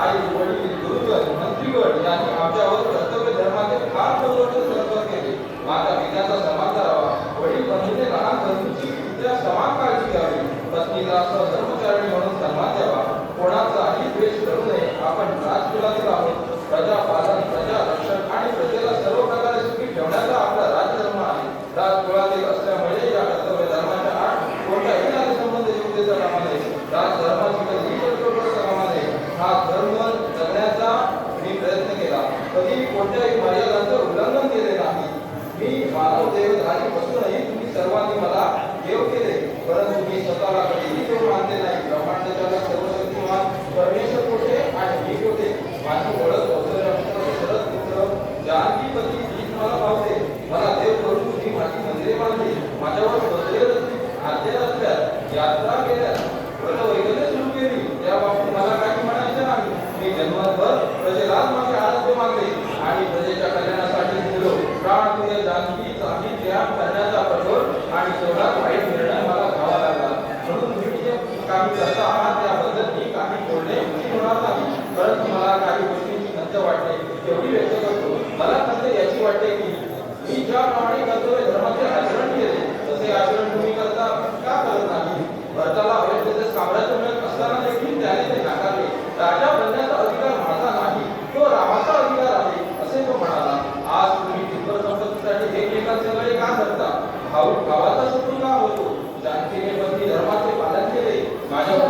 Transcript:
आई वडील गुरुवर मंत्रीवर यांनी आमच्यावर कर्तव्य धर्माचे फार सर्वोच्च सर्व केले. माझा पित्याचा समान करावा. वडील बहिणीने लहान त्या समान काळजी घ्यावी. पत्नीला सहधर्मचारिणी सर्वांनी मला देव केले. परंतु मी स्वतःला कधीही देव मानले नाही. ब्रह्मांडाच्या सर्वशक्तिमान परमेश्वर कोठे आणि मी कोठे माझी ओळख शरद पुत्र जानकीपती हीच मला भावते मला देव करून तुम्ही माझी मंदिरे बांधली. माझ्यावर बदले आज्ञा असल्यास यात्रा केल्या परंतु मला काही गोष्टींची खंत वाटते. तेवढी व्यक्त करतो. मला याची वाटते की मी ज्याप्रमाणे कर्तव्य धर्माचे आचरण केले तसे आचरण तुम्ही भाऊ भावाचा शत्रू का होतो? जाणतेने पती धर्माचे पालन केले. माझ्या